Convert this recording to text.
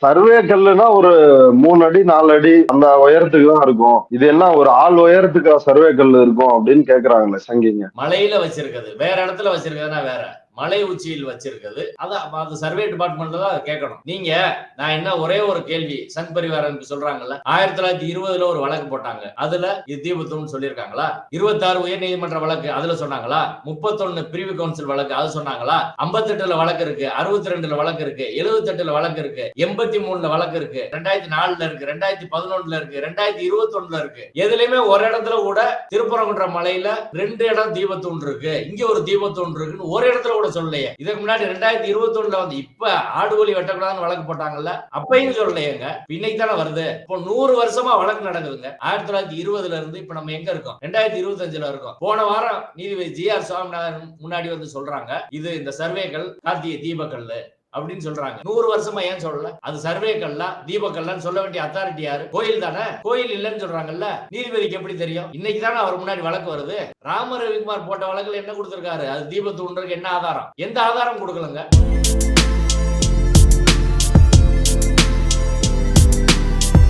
Survey கல்லுனா ஒரு மூணு அடி நாலு அடி அந்த உயரத்துக்கு தான் இருக்கும். இது என்ன ஒரு ஆள் உயரத்துக்கு சர்வே கல் இருக்கும் அப்படின்னு கேக்குறாங்களே சங்கிங்க. மலையில வச்சிருக்கிறது. வேற இடத்துல வச்சிருக்கிறதுனா வேற. மலை உச்சியில் வச்சிருக்கிறது அதான் அது சர்வே டிபார்ட்மெண்ட்ல தான் அதை கேட்கணும். நீங்க நான் என்ன ஒரே ஒரு கேள்வி சங் பரிவாரன் சொல்றாங்கல்ல ஆயிரத்தி தொள்ளாயிரத்தி இருபதுல ஒரு வழக்கு போட்டாங்க. அதுல இது தீபத்துவம்னு சொல்லியிருக்காங்களா? இருபத்தாறு உயர் நீதிமன்ற வழக்கு அதுல சொன்னாங்களா? முப்பத்தொன்னு பிரிவு கவுன்சில் வழக்கு அது சொன்னாங்களா? ஐம்பத்தெட்டுல வழக்கு இருக்கு அறுபத்தி ரெண்டுல வழக்கு இருக்கு எழுபத்தெட்டுல வழக்கு இருக்கு எண்பத்தி மூணுல வழக்கு இருக்கு ரெண்டாயிரத்தி நாலுல இருக்கு ரெண்டாயிரத்தி பதினொன்னுல இருக்கு ரெண்டாயிரத்தி இருபத்தி ஒண்ணுல இருக்கு. எதுலயுமே ஒரு இடத்துல கூட திருப்பரங்குன்ற மலையில ரெண்டு இடம் தீபத்தூண் இருக்கு. இங்க ஒரு தீபத்தூண் இருக்குன்னு ஒரு இடத்துல கூட சொல்லலையே. இதுக்கு முன்னாடி ரெண்டாயிரத்தி இருபத்தி ஒண்ணுல வந்து இப்ப ஆடுகோலி வெட்டக்கூடாதுன்னு வழக்கு போட்டாங்கல்ல அப்பையும் சொல்லலையேங்க. இன்னைக்கு தானே வருது. இப்போ நூறு வருஷமா வழக்கு நடக்குதுங்க. ஆயிரத்தி தொள்ளாயிரத்தி இருபதுல இருந்து இப்ப நம்ம எங்க இருக்கோம்? ரெண்டாயிரத்தி இருபத்தி அஞ்சுல இருக்கோம். போன வாரம் நீதிபதி ஜி ஆர் சுவாமிநாதன் முன்னாடி வந்து சொல்றாங்க இது இந்த சர்வேகள் கார்த்திகை தீபக்கல்லு. அப்படின்னு சொல்றாங்க. நூறு வருஷமா ஏன் சொல்லல? அது சர்வே சர்வேக்கள்லாம் தீபக்கல்லாம் சொல்ல வேண்டிய அத்தாரிட்டி யாரு? கோயில் தானே? கோயில் இல்லைன்னு சொல்றாங்கல்ல? நீதிபதிக்கு எப்படி தெரியும்? இன்னைக்கு தானே அவர் முன்னாடி வழக்கு வருது. ராம ரவிக்குமார் போட்ட வழக்குல என்ன கொடுத்திருக்காரு? அது தீபத்தூண்டுறதுக்கு என்ன ஆதாரம்? எந்த ஆதாரம் கொடுக்கலங்க?